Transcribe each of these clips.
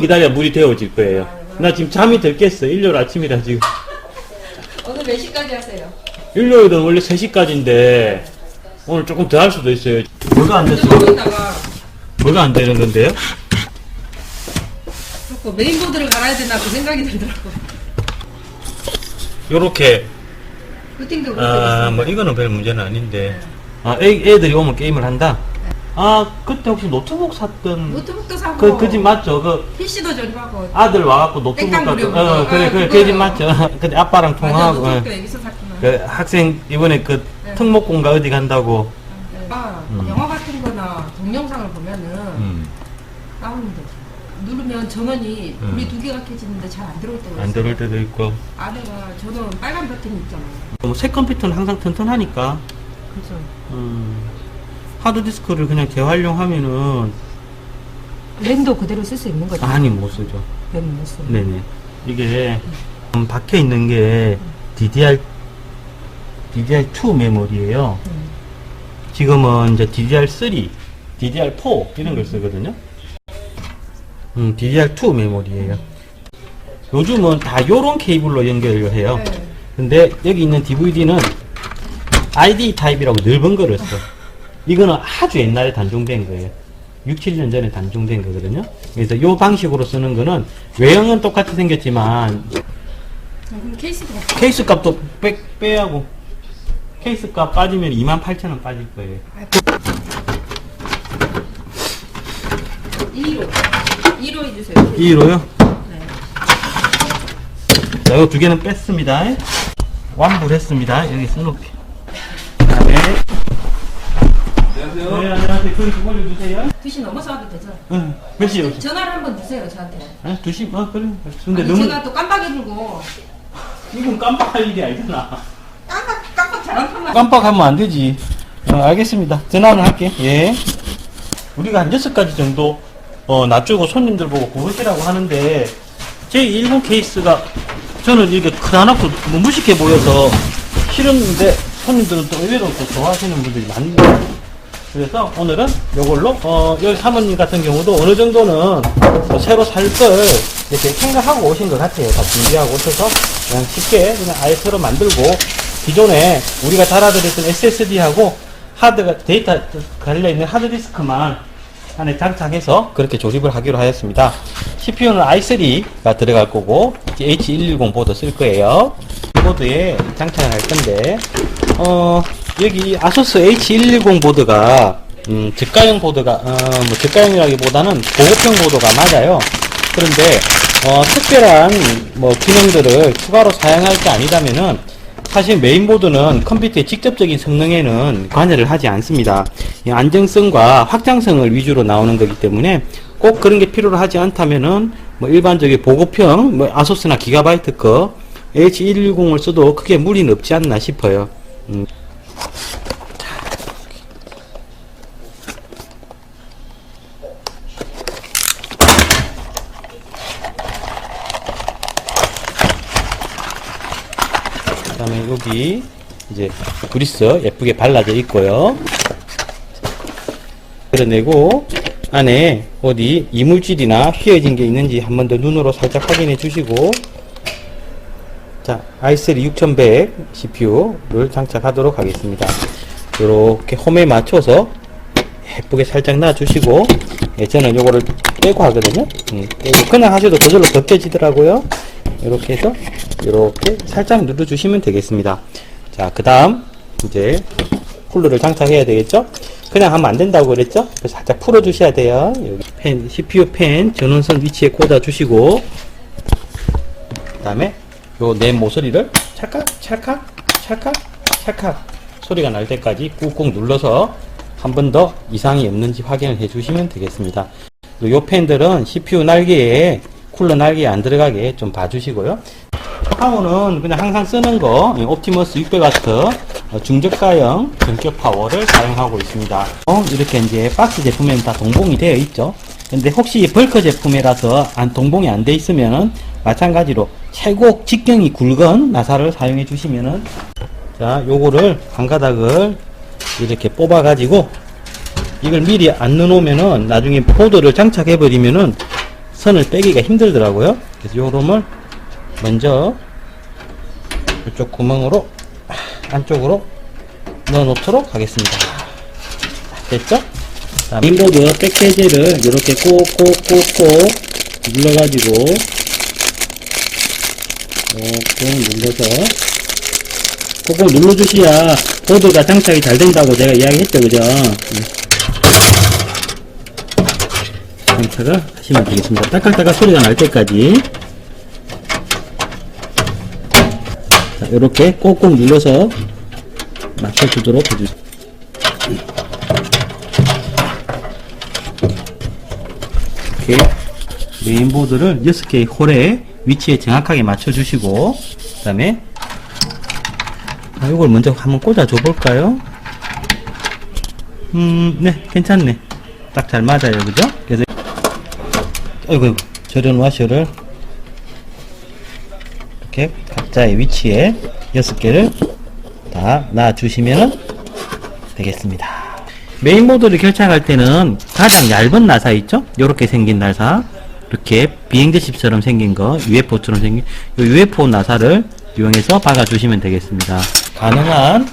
기다려 물이 데워질 거예요. 나 지금 잠이 들겠어. 일요일 아침이라 지금. 오늘 몇 시까지 하세요? 일요일은 원래 3시까지인데 오늘 조금 더 할 수도 있어요. 뭐가 안 됐어? 뭐가 안 되는 건데요? 자꾸 메인보드를 갈아야 되나 그 생각이 들더라고. 요렇게 루팅도 아, 뭐 이거는 별 문제는 아닌데. 아, 애, 애들이 오면 게임을 한다. 아, 그때 혹시 노트북 샀던 노트북도 사고 그 그 집 맞죠? 그 PC도 조립하고 아들 와갖고 노트북 땡깡 갖고 부리고 어, 그래 아, 그래 그거요. 그집 맞죠? 근데 아빠랑 맞아 통화하고 노트북도 어. 여기서 샀구나. 그 학생 이번에 그 네. 특목고인가 어디 간다고. 아, 음. 영화 같은 거나 동영상을 보면은 음. 다운돼. 누르면 전원이 음. 불이 두 개가 켜지는데 잘 안 들어올 때가 안 있어요. 들을 때도 있고. 아내가 전원 빨간 버튼이 있잖아요. 뭐 새 컴퓨터는 항상 튼튼하니까. 그래서 음. 하드디스크를 그냥 재활용하면은 램도 그대로 쓸 수 있는 거죠. 많이 못 쓰죠. 램못 쓰. 네네. 이게 음, 박혀 있는 게 DDR DDR2 메모리예요. 음. 지금은 이제 DDR3, DDR4 이런 걸 쓰거든요. 음, DDR2 메모리예요. 요즘은 다 요런 케이블로 연결을 해요. 네. 근데 여기 있는 DVD는 ID 타입이라고 넓은 거를 써. 이거는 아주 옛날에 단종된 거예요. 6, 7년 전에 단종된 거거든요. 그래서 요 방식으로 쓰는 거는 외형은 똑같이 생겼지만 어, 그럼. 케이스 값도 빼, 빼하고 케이스 값 빠지면 28,000원 빠질 거예요. 2로 2로 해주세요. 2로요? 네. 자, 이거 두 개는 뺐습니다. 완불했습니다. 여기 스누피. 그 다음에. 안녕하세요. 네, 안녕하세요. 그럼 좀 올려주세요. 2시 넘어서 하도 되죠? 응. 몇 시에 오세요? 전화를 한번 주세요 저한테. 아, 2시? 아, 그래. 근데 아니, 너무, 제가 또 깜빡이 불고 이건 깜빡할 일이 아니잖아. 깜빡 깜빡 잘안 타면 깜빡하면 안 되지. 어, 알겠습니다. 전화는 할게. 예. 우리가 한 여섯 가지 정도, 어, 놔주고 손님들 보고 고르시라고 하는데, 제 일본 케이스가, 저는 이게 크다랗고 무무식해 보여서 싫었는데, 손님들은 또 의외로 또 좋아하시는 분들이 많네요. 그래서 오늘은 이걸로, 어, 여기 사모님 같은 경우도 어느 정도는 뭐 새로 살 걸 이렇게 생각하고 오신 것 같아요. 다 준비하고 오셔서 그냥 쉽게 그냥 아예 새로 만들고 기존에 우리가 달아드렸던 SSD하고 하드가 데이터 달려있는 하드디스크만 안에 장착해서 그렇게 조립을 하기로 하였습니다. CPU는 i3가 들어갈 거고 H110 보드 쓸 거예요. 이 보드에 장착을 할 건데 어 여기 아소스 H110 보드가 음, 저가형 보드가 어, 뭐 저가형이라기보다는 고급형 보드가 맞아요. 그런데 어, 특별한 뭐 기능들을 추가로 사용할 게 아니라면은 사실 메인보드는 컴퓨터의 직접적인 성능에는 관여를 하지 않습니다. 이 안정성과 확장성을 위주로 나오는 거기 때문에 꼭 그런 게 필요로 하지 않다면은 뭐 일반적인 보급형 뭐 아소스나 기가바이트 거 H110을 써도 크게 무리는 없지 않나 싶어요. 음. 그 다음에 여기 이제 그리스 예쁘게 발라져 있고요. 그려내고 안에 어디 이물질이나 휘어진 게 있는지 한 번 더 눈으로 살짝 확인해 주시고 자 i3 6100 CPU를 장착하도록 하겠습니다. 이렇게 홈에 맞춰서 예쁘게 살짝 놔주시고 예, 저는 요거를 빼고 하거든요. 음, 그냥 하셔도 저절로 벗겨지더라고요. 이렇게 해서 이렇게 살짝 눌러주시면 되겠습니다. 자, 그 다음 이제 쿨러를 장착해야 되겠죠? 그냥 하면 안 된다고 그랬죠? 살짝 풀어주셔야 돼요. 여기 펜, CPU 펜 전원선 위치에 꽂아주시고 그 다음에 요 내 모서리를 찰칵 찰칵 찰칵 찰칵 소리가 날 때까지 꾹꾹 눌러서 한 번 더 이상이 없는지 확인을 해 주시면 되겠습니다. 요 펜들은 CPU 날개에 쿨러 날개에 안 들어가게 좀 봐주시고요. 파워는 그냥 항상 쓰는 거 예, 옵티머스 600W 어, 중저가형 전격 파워를 사용하고 있습니다. 어, 이렇게 이제 박스 제품에는 다 동봉이 되어 있죠. 근데 혹시 벌크 제품이라서 안 동봉이 안 돼 있으면은 마찬가지로 최고 직경이 굵은 나사를 사용해 주시면은 자 요거를 한 가닥을 이렇게 뽑아 가지고 이걸 미리 안 넣어놓으면은 나중에 보드를 장착해 버리면은 선을 빼기가 힘들더라고요. 그래서 요 롬을 먼저 이쪽 구멍으로 안쪽으로 넣어 놓도록 하겠습니다. 됐죠? 자, 인보드 백해제를 이렇게 꼭꼭꼭꼭 눌러가지고 꾹꾹 눌러서 꾹꾹 눌러주셔야 보드가 장착이 잘 된다고 제가 이야기했죠, 그죠? 음. 장착을 하시면 되겠습니다. 따깍따깍 소리가 날 때까지 자, 이렇게 꼭꼭 눌러서 맞춰주도록 해주세요. 이렇게 메인보드를 6개의 홀에 위치에 정확하게 맞춰주시고 그 다음에 아, 이걸 먼저 한번 꽂아줘 볼까요? 음, 네, 괜찮네. 딱 잘 맞아요, 그죠? 그래서, 아이고, 저런 와셔를 이렇게 각자의 위치에 6개를 다 놔주시면 되겠습니다. 메인보드를 결착할 때는 가장 얇은 나사 있죠? 이렇게 생긴 나사. 이렇게 비행제십처럼 생긴 거, UFO처럼 생긴, 이 UFO 나사를 이용해서 박아주시면 되겠습니다. 가능한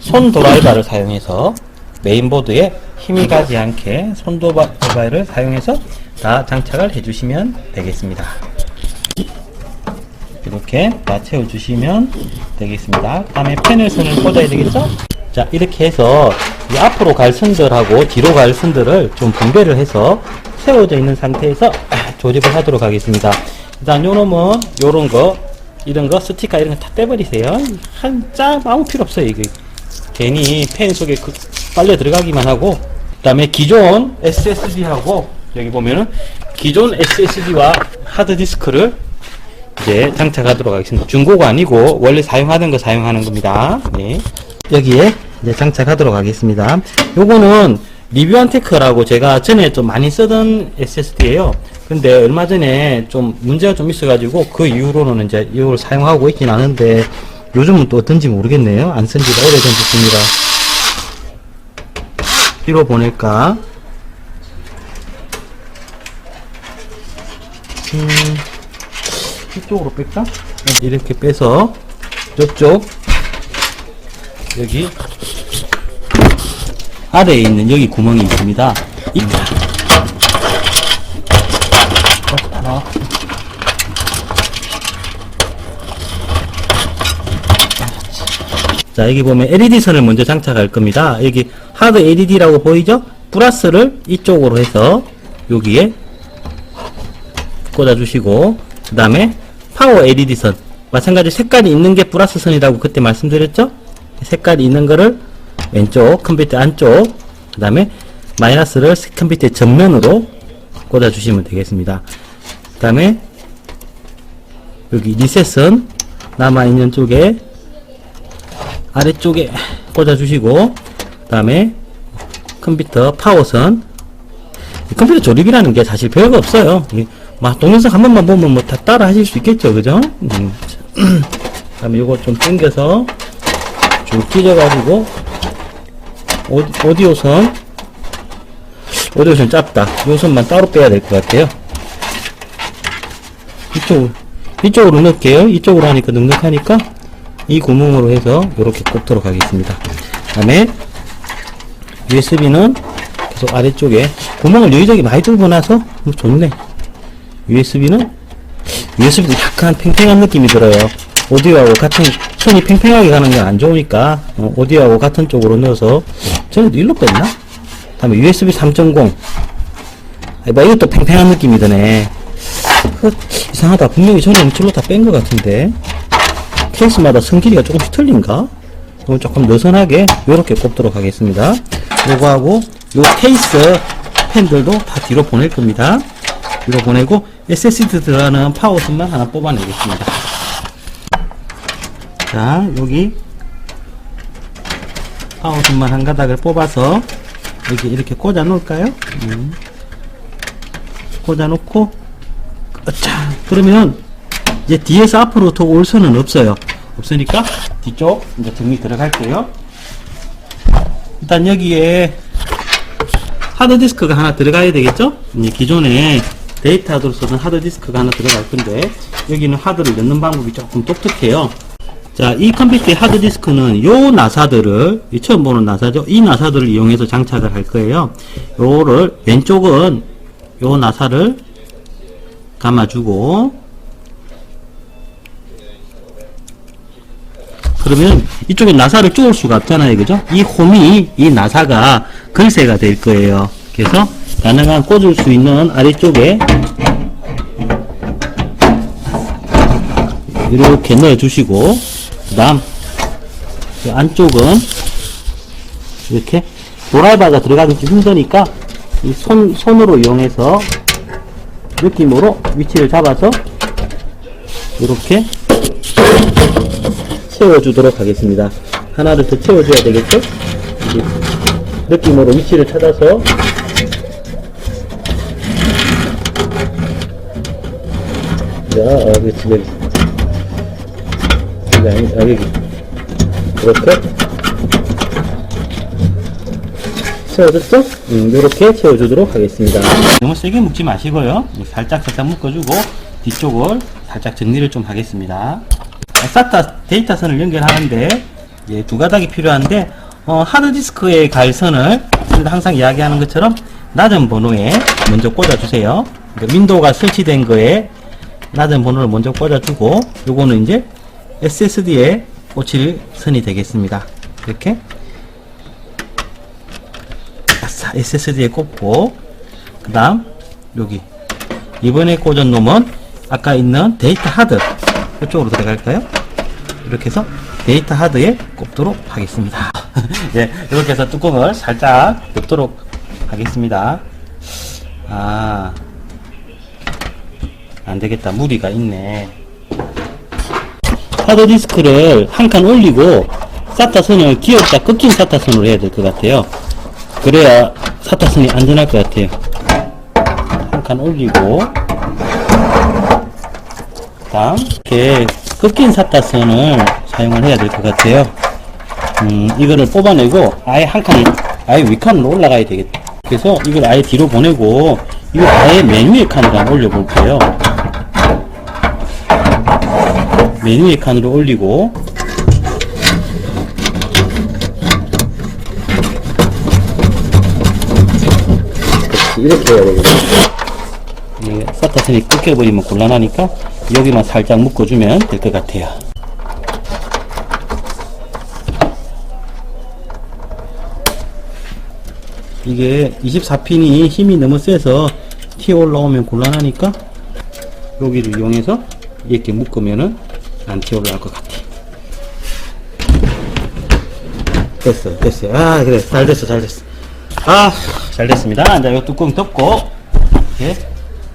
손 도라이바를 사용해서 메인보드에 힘이 가지 않게 손 도라이바를 사용해서 다 장착을 해주시면 되겠습니다. 이렇게 다 채워주시면 되겠습니다. 다음에 패널 선을 꽂아야 되겠죠? 자, 이렇게 해서 이 앞으로 갈 선들하고 뒤로 갈 선들을 좀 분배를 해서 세워져 있는 상태에서 조립을 하도록 하겠습니다. 일단 요 놈은 요런 거, 이런 거, 스티커 이런 거 다 떼버리세요. 한짝 아무 필요 없어요, 이게. 괜히 펜 속에 그 빨려 들어가기만 하고, 그 다음에 기존 SSD하고, 여기 보면은 기존 SSD와 하드디스크를 이제 장착하도록 하겠습니다. 중고가 아니고 원래 사용하던 거 사용하는 겁니다. 네. 여기에 이제 장착하도록 하겠습니다. 요거는 리뷰안테크라고 제가 전에 좀 많이 쓰던 SSD예요. 근데 얼마 전에 좀 문제가 좀 있어가지고 그 이후로는 이제 이걸 사용하고 있진 않은데 요즘은 또 어떤지 모르겠네요. 안 쓴 지가 오래전 됐습니다. 뒤로 보낼까? 음, 이쪽으로 뺄까? 네, 이렇게 빼서 저쪽 여기 아래에 있는 여기 구멍이 있습니다. 이 어, 자 여기 보면 LED 선을 먼저 장착할 겁니다. 여기 하드 LED라고 보이죠? 플러스를 이쪽으로 해서 여기에 꽂아주시고 그 다음에 파워 LED 선 마찬가지 색깔이 있는 게 플러스 선이라고 그때 말씀드렸죠? 색깔이 있는 거를 왼쪽 컴퓨터 안쪽 그 다음에 마이너스를 컴퓨터 전면으로 꽂아 주시면 되겠습니다. 그 다음에 여기 리셋은 남아있는 쪽에 아래쪽에 꽂아 주시고 그 다음에 컴퓨터 파워선 이 컴퓨터 조립이라는 게 사실 별거 없어요. 이막 동영상 한 번만 보면 뭐 다 따라 하실 수 있겠죠, 그죠? 음. 그 다음에 요거 좀 당겨서 쭉 찢어가지고 오, 오디오선 오디오선 짧다. 요 선만 따로 빼야 될 것 같아요. 이쪽 이쪽으로 넣을게요. 이쪽으로 하니까 넉넉하니까 이 구멍으로 해서 이렇게 꼽도록 하겠습니다. 그 다음에 USB는 계속 아래쪽에 구멍을 여기저기 많이 뚫고 나서 뭐 좋네. USB는 USB도 약간 팽팽한 느낌이 들어요. 오디오하고 같은 손이 팽팽하게 가는 건 안 좋으니까 어, 오디오하고 같은 쪽으로 넣어서 전에도 일로 뺐나? 다음에 USB 3.0 아, 뭐 이것도 팽팽한 느낌이 드네. 그, 이상하다. 분명히 전에는 줄로 다 뺀 것 같은데 케이스마다 선 길이가 조금씩 틀린가? 이건 조금 느슨하게 이렇게 꼽도록 하겠습니다. 요거 하고 요 케이스 펜들도 다 뒤로 보낼 겁니다. 뒤로 보내고 SSD 들어가는 파워선만 하나 뽑아내겠습니다. 자, 여기 파워선만 한 가닥을 뽑아서 여기 이렇게 꽂아 놓을까요? 음. 꽂아 놓고 자, 그러면 이제 뒤에서 앞으로 더 올 수는 없어요. 없으니까 뒤쪽 이제 등이 들어갈게요. 일단 여기에 하드디스크가 하나 들어가야 되겠죠? 이제 기존에 데이터 하드로 쓰던 하드디스크가 하나 들어갈 건데 여기는 하드를 넣는 방법이 조금 독특해요. 자, 이 컴퓨터의 하드디스크는 요 나사들을, 이 처음 보는 나사죠? 이 나사들을 이용해서 장착을 할 거예요. 요를, 왼쪽은 요 나사를 감아주고, 그러면 이쪽에 나사를 쪼을 수가 없잖아요. 그죠? 이 홈이, 이 나사가 글새가 될 거예요. 그래서 가능한 꽂을 수 있는 아래쪽에 이렇게 넣어주시고, 그 다음, 그 안쪽은 이렇게 도라이바가 들어가기 좀 힘드니까 이 손, 손으로 이용해서 느낌으로 위치를 잡아서 이렇게 채워주도록 하겠습니다. 하나를 더 채워줘야 되겠죠? 느낌으로 위치를 찾아서 자, 아, 그렇지, 여기. 아니, 아, 여기. 이렇게. 채워줬죠? 음, 이렇게 채워주도록 하겠습니다. 너무 세게 묶지 마시고요. 살짝 살짝 묶어주고, 뒤쪽을 살짝 정리를 좀 하겠습니다. SATA 데이터 선을 연결하는데, 예, 두 가닥이 필요한데, 어, 하드디스크에 갈 선을, 항상 이야기하는 것처럼, 낮은 번호에 먼저 꽂아주세요. 그러니까 윈도우가 설치된 거에 낮은 번호를 먼저 꽂아주고, 요거는 이제 SSD에 꽂힐 선이 되겠습니다. 이렇게. 아싸, SSD에 꽂고, 그 다음, 여기. 이번에 꽂은 놈은 아까 있는 데이터 하드. 이쪽으로 들어갈까요? 이렇게 해서 데이터 하드에 꼽도록 하겠습니다. 예, 이렇게 해서 뚜껑을 살짝 덮도록 하겠습니다. 아, 안 되겠다. 무리가 있네. 하드 디스크를 한 칸 올리고 사타 선을 기었다 꺾인 사타 선으로 해야 될 것 같아요. 그래야 사타 선이 안전할 것 같아요. 한 칸 올리고 다음 이렇게 꺾인 사타 선을 사용을 해야 될 것 같아요. 음, 이거를 뽑아내고 아예 한 칸, 아예 위칸으로 올라가야 되겠다. 그래서 이걸 아예 뒤로 보내고 이걸 아예 맨 위에 칸으로 한번 올려볼게요. 맨 위에 칸으로 올리고 이렇게 해야 되겠다. 이 사타선이 꺾여버리면 곤란하니까 여기만 살짝 묶어주면 될 것 같아요. 이게 24핀이 힘이 너무 세서 튀어 올라오면 곤란하니까 여기를 이용해서 이렇게 묶으면은 안 튀어 올라올 것 같아. 됐어, 됐어. 아, 그래. 잘 됐어, 잘 됐어. 아, 잘 됐습니다. 이제 이 뚜껑 덮고, 이렇게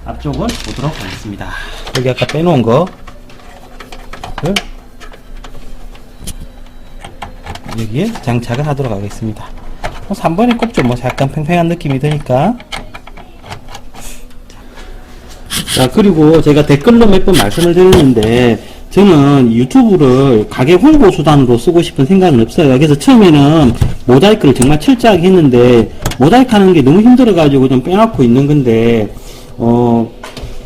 앞쪽은 보도록 하겠습니다. 여기 아까 빼놓은 거, 를 여기에 장착을 하도록 하겠습니다. 뭐 3번에 꼽죠. 뭐 약간 팽팽한 느낌이 드니까. 자, 그리고 제가 댓글로 몇 번 말씀을 드렸는데, 저는 유튜브를 가게 홍보 수단으로 쓰고 싶은 생각은 없어요. 그래서 처음에는 모자이크를 정말 철저하게 했는데, 모자이크 하는 게 너무 힘들어가지고 좀 빼놓고 있는 건데, 어,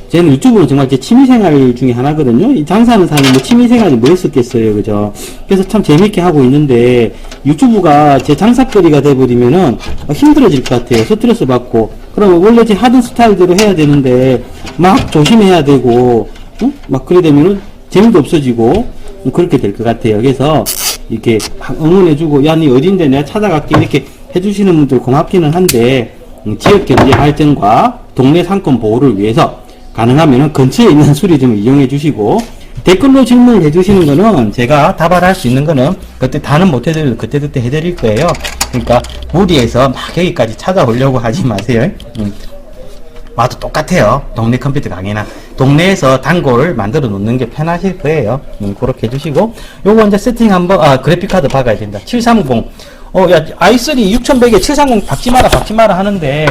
저는 유튜브는 정말 제 취미생활 중에 하나거든요. 이 장사하는 사람이 뭐 취미생활이 뭐 있었겠어요. 그죠? 그래서 참 재밌게 하고 있는데, 유튜브가 제 장사거리가 돼버리면은 어, 힘들어질 것 같아요. 스트레스 받고. 그러면 원래 제 하던 스타일대로 해야 되는데, 막 조심해야 되고, 응? 막 그래 되면은 재미도 없어지고, 음, 그렇게 될 것 같아요. 그래서, 이렇게 막 응원해주고, 야, 니 어딘데 내가 찾아갈게. 이렇게 해주시는 분들 고맙기는 한데, 음, 지역 경제 발전과 동네 상권 보호를 위해서 가능하면은 근처에 있는 수리점을 이용해 주시고 댓글로 질문을 해 주시는 거는 제가 답을 할 수 있는 거는 그때 다는 못 해드려도 그때 그때 해드릴 거예요. 그러니까 무리해서 막 여기까지 찾아오려고 하지 마세요. 음. 와도 똑같아요. 동네 컴퓨터 강의나 동네에서 단골 만들어 놓는 게 편하실 거예요. 음, 그렇게 해주시고 요거 이제 세팅 한번 아 그래픽 카드 박아야 된다. 730 어, 야, i3 6100에 730 박지 마라, 박지 마라 하는데,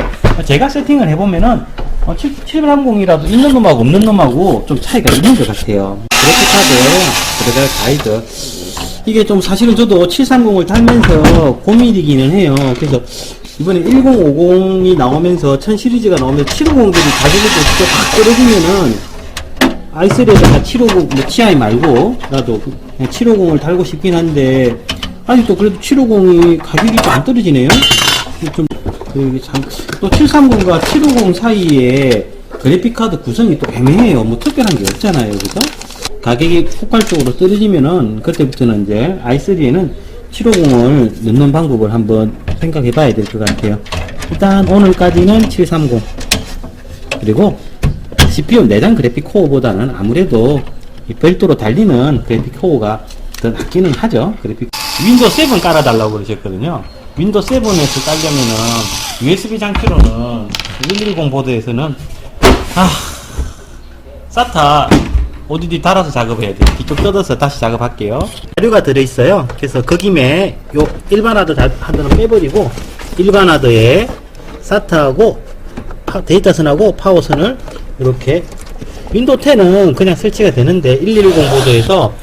제가 세팅을 해보면은, 어, 7, 730이라도 있는 놈하고 없는 놈하고 좀 차이가 있는 것 같아요. 그래픽카드 들어갈 가이드. 이게 좀 사실은 저도 730을 달면서 고민이기는 해요. 그래서 이번에 1050이 나오면서 1000 시리즈가 나오면서 750들이 가격이 좀 진짜 확 떨어지면은 i3에다가 750, 뭐 TI 말고 나도 그냥 750을 달고 싶긴 한데 아직도 그래도 750이 가격이 좀안 떨어지네요. 좀, 그, 참, 또 730과 750 사이에 그래픽카드 구성이 또 애매해요. 뭐 특별한 게 없잖아요. 그죠? 가격이 폭발적으로 떨어지면은 그때부터는 이제 i3에는 750을 넣는 방법을 한번 생각해 봐야 될 것 같아요. 일단 오늘까지는 730. 그리고 CPU 내장 그래픽 코어보다는 아무래도 이 별도로 달리는 그래픽 코어가 더 낫기는 하죠. 그래픽 윈도우 7 깔아달라고 그러셨거든요. 윈도우 7에서 깔려면은 USB 장치로는 110 보드에서는 아 SATA ODD 달아서 작업해야 돼요. 뒤쪽 뜯어서 다시 작업할게요. 자료가 들어있어요. 그래서 그 김에 요 일반 하드 다- 하드는 빼버리고 일반 하드에 파- 데이터선하고 파워선을 이렇게 윈도우 10은 그냥 설치가 되는데 1110 보드에서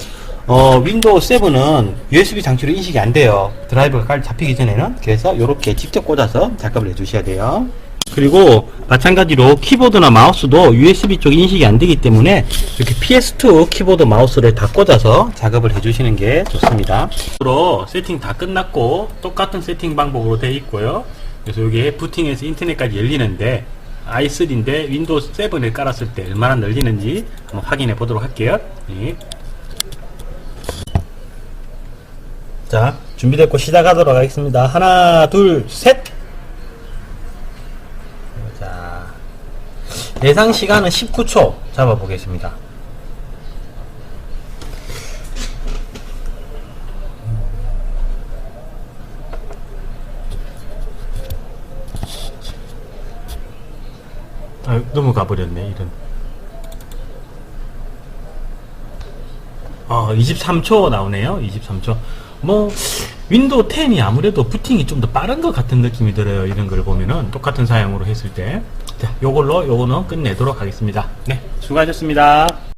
어, 윈도우 7은 USB 장치로 인식이 안 돼요. 드라이버가 깔 잡히기 전에는. 그래서 이렇게 직접 꽂아서 작업을 해 주셔야 돼요. 그리고 마찬가지로 키보드나 마우스도 USB 쪽 인식이 안 되기 때문에 이렇게 PS2 키보드 마우스를 다 꽂아서 작업을 해 주시는 게 좋습니다. 으로 세팅 다 끝났고 똑같은 세팅 방법으로 되어 있고요. 그래서 여기에 부팅해서 인터넷까지 열리는데 i3인데 윈도우 7을 깔았을 때 얼마나 열리는지 한번 확인해 보도록 할게요. 네. 자, 준비됐고 시작하도록 하겠습니다. 하나, 둘, 셋! 예상 시간은 19초 잡아보겠습니다. 아, 넘어가 버렸네, 이런. 어, 23초 나오네요. 23초. 뭐, 윈도우 10이 아무래도 부팅이 좀 더 빠른 것 같은 느낌이 들어요. 이런 걸 보면은. 똑같은 사양으로 했을 때. 자, 요걸로 요거는 끝내도록 하겠습니다. 네, 수고하셨습니다.